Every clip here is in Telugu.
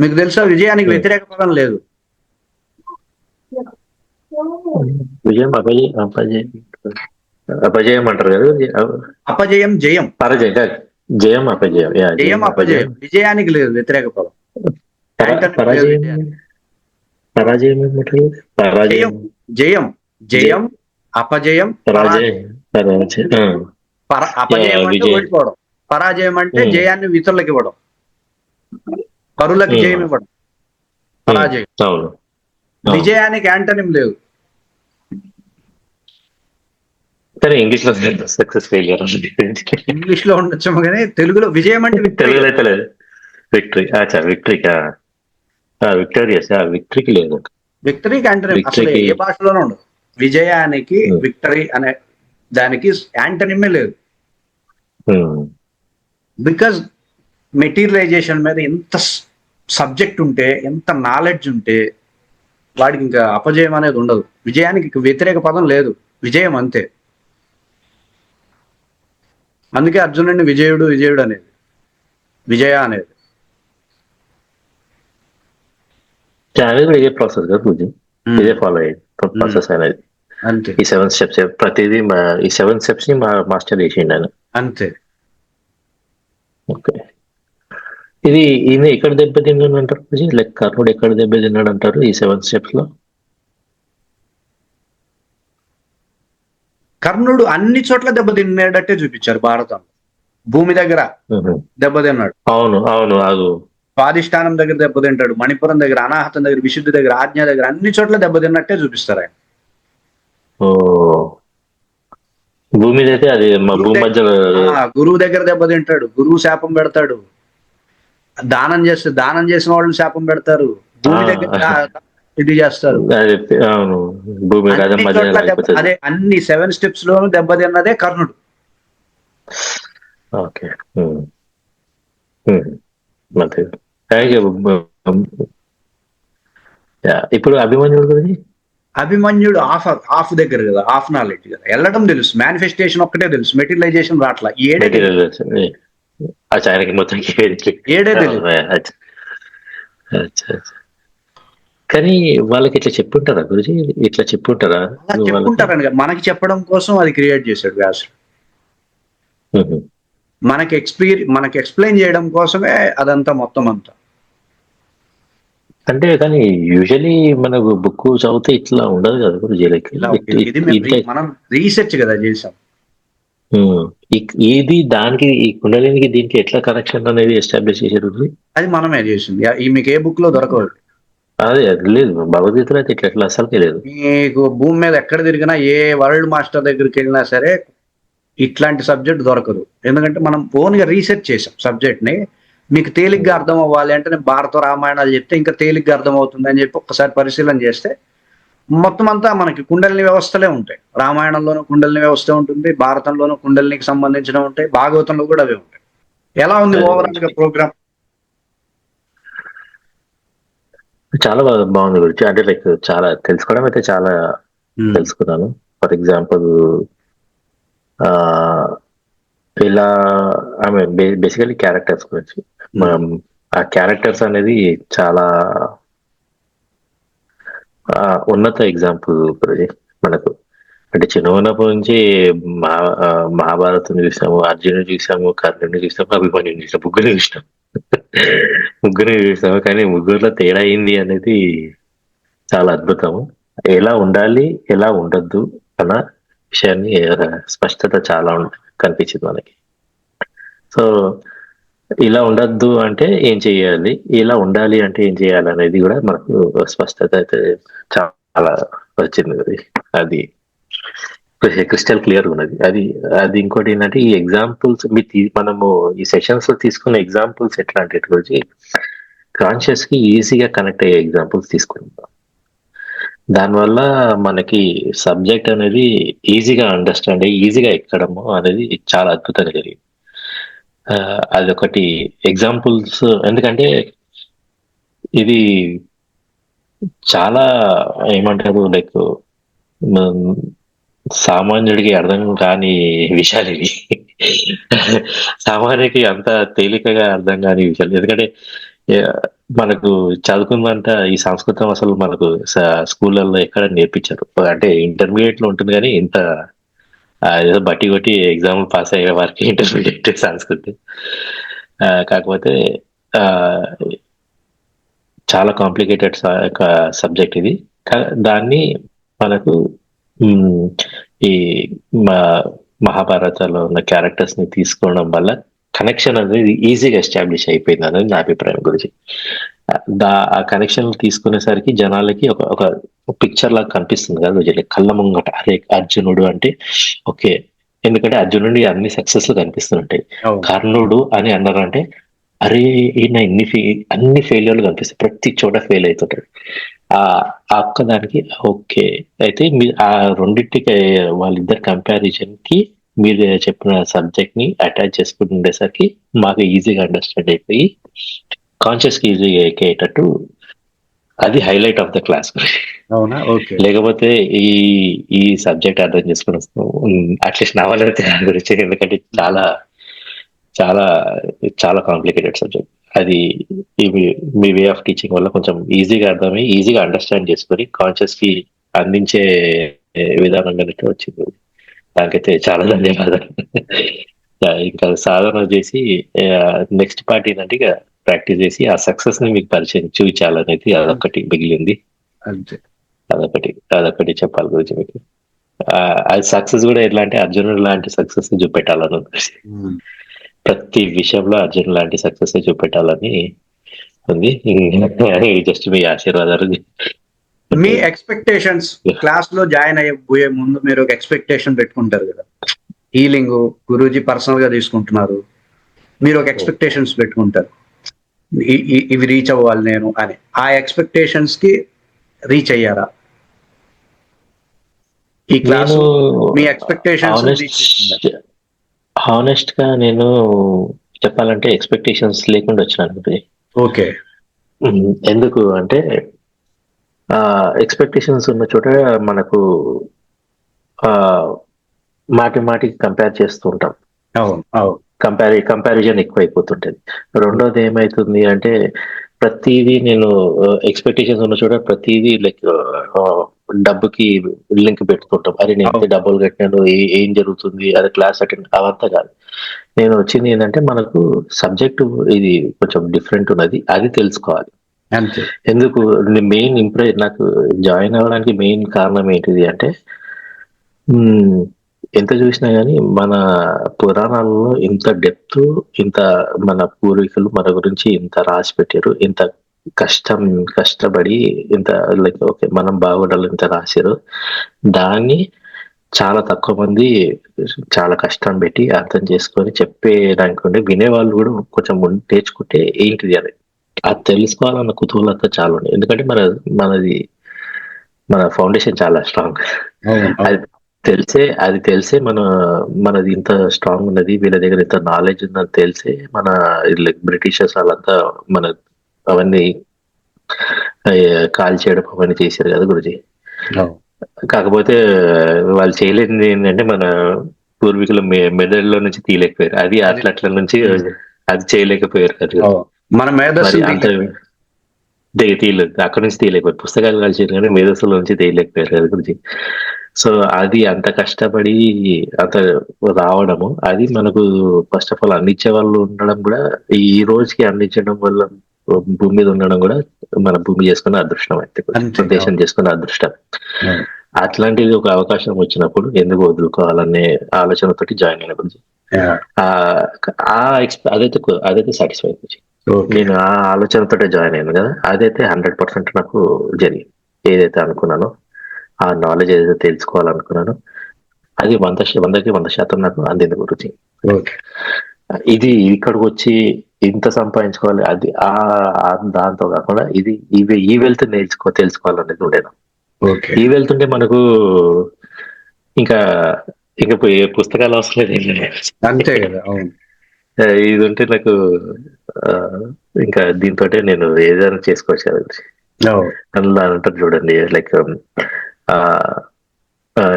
మీకు తెలుసా విజయానికి వ్యతిరేక పదం లేదు. విజయం అపజయం అపజయం. అపజయం అంటారు కదా అపజయం జయం. పరాజయం జయం అపజయం జయం అపజయం. విజయానికి లేదు వ్యతిరేక పదం. పరాజయం. పరాజయం జయం జయం అపజయం పరాజయం అపజయం అంటే. ఓడిపోవడం. పరాజయం అంటే. జయాన్ని ఇతరులకు ఇవ్వడం. పరులకు. జయం ఇవ్వడం పరాజయం. విజయానికి యాంటనిం లేదు కానీ ఇంగ్లీష్లో సక్సెస్ ఫెయిలియర్ ఇంగ్లీష్లో ఉండొచ్చు కానీ తెలుగులో విజయం అంటే. తెలుగులో అయితే లేదు. విక్టరీ అచ్చా విక్టరీకా విక్టోరియస్ విక్టరీకి లేదు. విక్టరీకి యాంటనిం అసలు ఏ భాషలోనూ ఉండదు. విజయానికి. విక్టరీ అనే దానికి యాంటనిమే లేదు. బికాజ్ మెటీరియలైజేషన్ మీద ఎంత సబ్జెక్ట్ ఉంటే ఎంత నాలెడ్జ్ ఉంటే వాడికి ఇంకా అపజయం అనేది ఉండదు. విజయానికి వ్యతిరేక పదం లేదు. విజయం అంతే. అందుకే అర్జునుడిని విజయుడు విజయుడు అనేది. విజయ అనేది. అది కూడా ఇదే ప్రాసెస్ కదా పూజ? ఇదే ఫాలో అయ్యేది. ప్రాసెస్ అనేది. అంతే. ఈ సెవెన్ స్టెప్స్ ప్రతిదీ ఈ సెవెన్ స్టెప్స్ని మాస్టర్ చేసిండు ఆయన. అంతే ఓకే ఇది ఈయన ఎక్కడ దెబ్బతిన్నాడు అంటారు లైక్ కర్ణుడు ఎక్కడ దెబ్బతిన్నాడు అంటారు ఈ సెవెన్ స్టెప్స్లో? కర్ణుడు అన్ని చోట్ల దెబ్బతిన్నాడట్టే చూపించారు భారతం. భూమి దగ్గర. దెబ్బతిన్నాడు అవును అవును అది స్వాధిష్టానం దగ్గర దెబ్బతింటాడు మణిపురం దగ్గర అనాహతం దగ్గర విశుద్ధి దగ్గర ఆజ్ఞ దగ్గర అన్ని చోట్ల దెబ్బతిన్నట్టే చూపిస్తారు ఆయన. భూమి అయితే అది గురువు దగ్గర దెబ్బతింటాడు గురువు శాపం పెడతాడు దానం చేస్తే దానం చేసిన వాళ్ళు శాపం పెడతారు. భూమి. దగ్గర ఇది చేస్తారు. అది అవును. భూమి మీద అన్ని అదే. సెవెన్ స్టెప్స్ లోను దెబ్బతిన్నదే కర్ణుడు. ఓకే. ఇప్పుడు అభిమన్యుడు గురించి అభిమన్యుడు ఆఫ్ ఆఫ్ దగ్గర కదా ఆఫ్ నాలెడ్జ్ కదా. వెళ్ళడం తెలుసు. మేనిఫెస్టేషన్ ఒక్కటే తెలుసు. మెటీరియలైజేషన్ రాట్లా. ఏడే అచ్చా ఆయనకి మొత్తం ఏడే అచ్చా. కానీ వాళ్ళకి ఇట్లా చెప్పుంటారా గురుజీ ఇట్లా చెప్పుంటారా మనకి చెప్పడం కోసం అది క్రియేట్ చేశాడు వ్యాసుడు. మనకి ఎక్స్పీరి మనకి ఎక్స్ప్లెయిన్ చేయడం కోసమే అదంతా మొత్తం అంతా। అంటే కానీ యూజువలీ మనకు బుక్ చదివితే ఇట్లా ఉండదు కదా గురుజీ. ఇది మనం రీసెర్చ్ కదా చేసాం. ఈ- ఇది దానికి ఈ కుండలినికి దీనికి ఎట్లా కనెక్షన్ అనేది ఎస్టాబ్లిష్ గురుజీ? అది మనమే చేసింది. ఈ మీకు ఏ బుక్లో దొరకదు. అదే అది లేదు. భగవద్గీతలో అయితే ఇట్లా ఎట్లా అసలుకే లేదు. మీకు భూమి మీద ఎక్కడ తిరిగినా ఏ వరల్డ్ మాస్టర్ దగ్గరికి వెళ్ళినా సరే ఇట్లాంటి సబ్జెక్ట్ దొరకదు. ఎందుకంటే మనం ఓన్గా రీసెర్చ్ చేసాం సబ్జెక్ట్ని. మీకు తేలిగ్గా అర్థం అవ్వాలి అంటే నేను భారత రామాయణాలు చెప్తే ఇంకా తేలిగ్గా అర్థం అవుతుంది అని చెప్పి ఒకసారి పరిశీలన చేస్తే మొత్తం అంతా మనకి కుండలిని వ్యవస్థలే ఉంటాయి. రామాయణంలోనూ కుండలిని వ్యవస్థ ఉంటుంది. భారతంలోనూ కుండలినికి సంబంధించిన ఉంటాయి. భాగవతంలో కూడా అవే ఉంటాయి. ఎలా ఉంది ఓవరాల్గా ప్రోగ్రామ్? చాలా బాగా బాగుంది గురించి అంటే లైక్ చాలా తెలుసుకోవడం అయితే చాలా తెలుసుకున్నాను. ఫర్ ఎగ్జాంపుల్ ఇలా ఐ మీన్ బేసికలీ క్యారెక్టర్స్ గురించి. ఆ క్యారెక్టర్స్ అనేది చాలా ఉన్నత ఎగ్జాంపుల్ గురించి మనకు. అంటే చిన్న ఉన్నప్పటి నుంచి మహా మహాభారతం చూసాము అర్జునుడు చూసాము కర్ణుని చూసాము అభిమన్యుని చూసాము ముగ్గురు చూసినాం ముగ్గురు చూసాము. కానీ ముగ్గురులో తేడా అయింది అనేది చాలా అద్భుతము. ఎలా ఉండాలి ఎలా ఉండద్దు అన్న విషయాన్ని స్పష్టత చాలా కనిపించింది మనకి. సో ఇలా ఉండద్దు అంటే ఏం చేయాలి? ఇలా ఉండాలి అంటే ఏం చేయాలి అనేది కూడా మనకు స్పష్టత అయితే చాలా వచ్చింది. అది అది క్రిస్టల్ క్లియర్ ఉన్నది. అది అది ఇంకోటి ఏంటంటే ఈ ఎగ్జాంపుల్స్ మీ మనము ఈ సెషన్స్లో తీసుకున్న ఎగ్జాంపుల్స్ ఎట్లాంటి గురించి కాన్షియస్కి ఈజీగా కనెక్ట్ అయ్యే ఎగ్జాంపుల్స్ తీసుకుంటాం దానివల్ల మనకి సబ్జెక్ట్ అనేది ఈజీగా అండర్స్టాండ్ అయ్యి ఈజీగా ఎక్కడము అనేది చాలా అద్భుతంగా జరిగింది. అదొకటి ఎగ్జాంపుల్స్ ఎందుకంటే ఇది చాలా ఏమంటారు లైక్ సామాన్యుడికి అర్థం కాని విషయాలు ఇవి. సామాన్యుడికి అంత తేలికగా అర్థం కాని విషయాలు. ఎందుకంటే మనకు చదువుకుందంట ఈ సంస్కృతం అసలు మనకు స్కూళ్ళల్లో ఎక్కడ నేర్పించారు. అంటే ఇంటర్మీడియట్లో ఉంటుంది కానీ ఇంత ఏదో బట్టి కొట్టి ఎగ్జామ్ పాస్ అయ్యే వారికి ఇంటర్మీడియట్ సంస్కృతి ఆ, కాకపోతే చాలా కాంప్లికేటెడ్ సబ్జెక్ట్ ఇది. దాన్ని మనకు ఈ మహాభారతంలో ఉన్న క్యారెక్టర్స్ని తీసుకోవడం వల్ల కనెక్షన్ అనేది ఈజీగా ఎస్టాబ్లిష్ అయిపోయింది అనేది నా అభిప్రాయం గురించి. దా ఆ కనెక్షన్ తీసుకునేసరికి జనాలకి ఒక ఒక పిక్చర్ లాగా కనిపిస్తుంది కదా కళ్ళ ముంగట. అరే అర్జునుడు అంటే ఓకే. ఎందుకంటే అర్జునుడి అన్ని సక్సెస్ కనిపిస్తుంటాయి. కర్ణుడు అని అన్నారు అంటే అరే ఈయన ఇన్ని ఫె అన్ని ఫెయిల్యూర్లు కనిపిస్తాయి. ప్రతి చోట ఫెయిల్ అవుతుంటాడు ఆ ఒక్కదానికి ఓకే. అయితే మీ ఆ రెండింటికి వాళ్ళిద్దరు కంపారిజన్కి మీరు చెప్పిన సబ్జెక్ట్ని అటాచ్ చేసుకుని ఉండేసరికి మాకు ఈజీగా అండర్స్టాండ్ అయిపోయి కాన్షియస్కి ఈజీగా ఎక్కేటట్టు అది హైలైట్ ఆఫ్ ద క్లాస్ అవునా? ఓకే లేకపోతే ఈ ఈ సబ్జెక్ట్ అర్థం చేసుకుని అట్లీస్ట్ నా వల్ల దాని గురించి ఎందుకంటే చాలా చాలా చాలా కాంప్లికేటెడ్ సబ్జెక్ట్ అది ఇవి మీ వే ఆఫ్ టీచింగ్ వల్ల కొంచెం ఈజీగా అర్థమై ఈజీగా అండర్స్టాండ్ చేసుకొని కాన్షియస్కి అందించే విధానంగా వచ్చింది. దానికైతే చాలా ధన్యవాదాలు. ఇంకా సాధన చేసి నెక్స్ట్ పార్ట్ ఏంటంటే ఇక ప్రాక్టీస్ చేసి ఆ సక్సెస్ని మీకు పరిచయం చూపించాలనేది అదొకటి మిగిలింది. అంతే. అదొకటి అదొకటి చెప్పాలి గురించి మీకు. ఆ, అది సక్సెస్ కూడా ఎట్లా అంటే అర్జునుడు లాంటి సక్సెస్ని చూపెట్టాలని ఉంది. ఉమ్. ప్రతి విషయంలో అర్జున్ లాంటి సక్సెస్ చూపెట్టాలని ఉంది. జస్ట్ మీ ఆశీర్వాదాలు. మీ ఎక్స్పెక్టేషన్స్ క్లాస్లో జాయిన్ అయ్యే ముందు మీరు ఒక ఎక్స్పెక్టేషన్ పెట్టుకుంటారు కదా. హీలింగ్ గురూజీ పర్సనల్గా తీసుకుంటున్నారు. మీరు ఒక ఎక్స్పెక్టేషన్స్ పెట్టుకుంటారు. ఇవి రీచ్ అవ్వాలి నేను అని. ఆ ఎక్స్పెక్టేషన్స్కి రీచ్ అయ్యారా? ఈ క్లాస్ మీ చేసిందా? హానెస్ట్గా నేను చెప్పాలంటే ఎక్స్పెక్టేషన్స్ లేకుండా వచ్చినాను ఓకే. ఎందుకు అంటే ఆ ఎక్స్పెక్టేషన్స్ ఉన్న చోట మనకు ఆ మాటి మాటికి కంపేర్ చేస్తూ ఉంటాం. అవును అవును. కంపారి కంపారిజన్ ఎక్కువైపోతుంటది. రెండోది ఏమైతుంది అంటే ప్రతిదీ నేను ఎక్స్పెక్టేషన్స్ ఉన్న చోట ప్రతిదీ లైక్ డబ్బుకి లింక్ పెట్టుకుంటాం. అరే నేను ఎంత డబ్బులు కట్టినాను ఏ- జరుగుతుంది అది క్లాస్ అటెండ్ అవంతా కాదు. నేను వచ్చింది ఏంటంటే మనకు సబ్జెక్ట్ ఇది కొంచెం డిఫరెంట్ ఉన్నది అది తెలుసుకోవాలి. ఎందుకు మెయిన్ ఇంప్రె నాకు జాయిన్ అవ్వడానికి మెయిన్ కారణం ఏంటిది అంటే ఎంత చూసినా గానీ మన పురాణాలలో ఇంత డెప్త్ ఇంత మన పూర్వీకులు మన గురించి ఇంత రాసి పెట్టారు ఇంత కష్టం కష్టపడి ఇంత లైక్ ఓకే మనం బాగుండాలి ఇంత రాశారు. దాన్ని చాలా తక్కువ మంది చాలా కష్టం పెట్టి అర్థం చేసుకొని చెప్పేదానికి ఉండే వినేవాళ్ళు కూడా కొంచెం నేర్చుకుంటే ఏంటిది అని అది తెలుసుకోవాలన్న కుతూహలత చాలా ఉంది ఎందుకంటే మన మనది మన ఫౌండేషన్ చాలా స్ట్రాంగ్ అది తెలిసే అది తెలిసే మన మనది ఇంత స్ట్రాంగ్ ఉన్నది వీళ్ళ దగ్గర ఇంత నాలెడ్జ్ ఉందని తెలిసే మన బ్రిటిషర్స్ వాళ్ళంతా మన అవన్నీ కాల్ చేయడం అవన్నీ చేశారు కదా గురుజీ? కాకపోతే వాళ్ళు చేయలేనిది ఏంటంటే మన పూర్వీకుల మె- మెదడులో నుంచి తీయలేకపోయారు. అది అట్ల అట్ల నుంచి అది చేయలేకపోయారు కదా. మన తీయలేదు. అక్కడ నుంచి తీయలేకపోయారు. పుస్తకాలు కలిసి కానీ మేధస్సుల నుంచి తీయలేకపోయారు అది గురించి సో అది అంత కష్టపడి అంత రావడము. అది మనకు ఫస్ట్ ఆఫ్ ఆల్ అందించే వాళ్ళు ఉండడం కూడా ఈ రోజుకి అందించడం వల్ల భూమి మీద ఉండడం కూడా మన భూమి చేసుకున్న అదృష్టం అయితే. దేశం చేసుకున్న అదృష్టం. అట్లాంటిది ఒక అవకాశం వచ్చినప్పుడు ఎందుకు వదులుకోవాలనే ఆలోచనతోటి జాయిన్ అయిన గురించి అదైతే అదైతే సాటిస్ఫై. నేను ఆ ఆలోచనతోటే జాయిన్ అయ్యాను కదా. అదైతే హండ్రెడ్ పర్సెంట్ నాకు జరిగింది. ఏదైతే అనుకున్నానో ఆ నాలెడ్జ్ ఏదైతే తెలుసుకోవాలనుకున్నానో అది వంద వందకి వంద శాతం నాకు అందింది గురించి. ఇది ఇక్కడికి వచ్చి ఇంత సంపాదించుకోవాలి అది ఆ దాంతో కాకుండా ఇది ఇవి ఈ వెళ్తే నేర్చుకో తెలుసుకోవాలనేది ఉండేది. ఈ వెళ్తుంటే మనకు ఇంకా ఇంకా పోయి పుస్తకాలు అవసరం లేదు ఏం. అంతే కదా ఇది ఉంటే నాకు ఇంకా దీంతో నేను ఏదైనా చేసుకోవచ్చు కదా. అందులో అంటారు చూడండి లైక్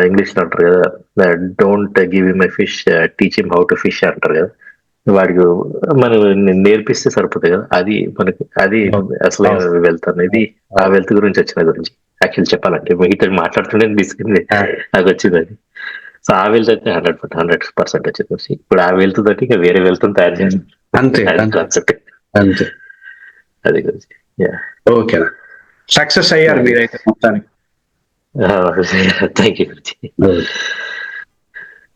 ఇంగ్లీష్లో అంటారు కదా don't give my fish teach him how to fish అంటారు కదా. వాడికి మనం నేర్పిస్తే సరిపోతుంది కదా. అది మనకి అది అసలు వెల్త్ అనేది ఆ వెల్త్ గురించి వచ్చిన గురించి. యాక్చువల్ చెప్పాలంటే మిగతా మాట్లాడుతుంటే తీసుకుంది. నాకు వచ్చింది అది. సో ఆ వెల్త్ అయితే హండ్రెడ్ హండ్రెడ్ పర్సెంట్ వచ్చింది. ఇప్పుడు ఆ వెల్త్ తోటి ఇంకా వేరే వెల్త్ తయారు చేస్తాం అంతే కాన్సెప్ట్ అంతే. అది గురించి. ఓకే సక్సెస్ అయ్యారు మీరైతే మొత్తానికి. థ్యాంక్ యూ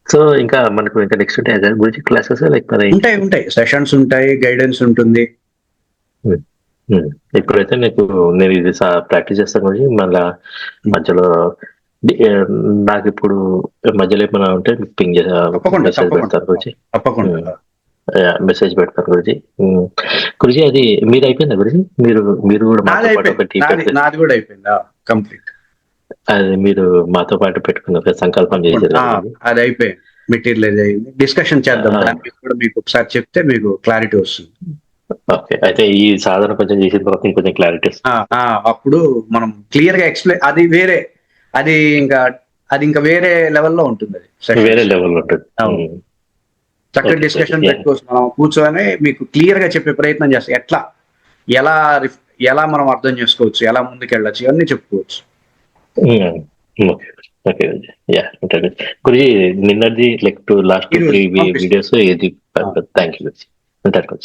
సో ఇంకా మనకు ఇంకా నెక్స్ట్ ఉంటే అదే గురించి క్లాసెస్ లైక్ ఉంటాయి ఉంటాయి. సెషన్స్ ఉంటాయి గైడెన్స్ ఉంటుంది. ఉమ్, ఇప్పుడైతే నీకు నేను ఇది ప్రాక్టీస్ చేస్తాను గురించి మళ్ళా మధ్యలో డి- ఏ, నాకు ఇప్పుడు మధ్యలో ఏమైనా ఉంటే పింగ్ మెసేజ్. పెడతాను గురించి మెసేజ్ పెడతాను గురించి గురించి అది మీరు అయిపోయిందా గురించి మీరు మీరు కూడా పాటు ఒకటి నాది కూడా అయిపోయిందా? కంప్లీట్ అది మీరు మాతో పాటు పెట్టుకున్న సంకల్పం చేశారు అది. అయిపోయింది మెటీరియల్ అయింది డిస్కషన్ చేద్దాం కూడా మీకు ఒకసారి చెప్తే మీకు క్లారిటీ వస్తుంది ఓకే అయితే ఈ సాధన కొంచెం చేసిన తర్వాత ఇంకొంచెం క్లారిటీ అప్పుడు మనం క్లియర్గా ఎక్స్ప్లెయిన్ అది వేరే అది ఇంకా అది ఇంకా వేరే లెవెల్లో ఉంటుంది అది. వేరే లెవెల్ ఉంటుంది. చక్కటి డిస్కషన్. పెట్టుకోవచ్చు మనం కూర్చొని మీకు క్లియర్గా చెప్పే ప్రయత్నం చేస్తాం ఎట్లా ఎలా ఎలా మనం అర్థం చేసుకోవచ్చు ఎలా ముందుకు వెళ్ళచ్చు ఇవన్నీ చెప్పుకోవచ్చు. ఓకే యా ఉంటుంది గురించి నిన్నది like to last three. Videos ఏది థ్యాంక్ యూ గురించి ఉంటారు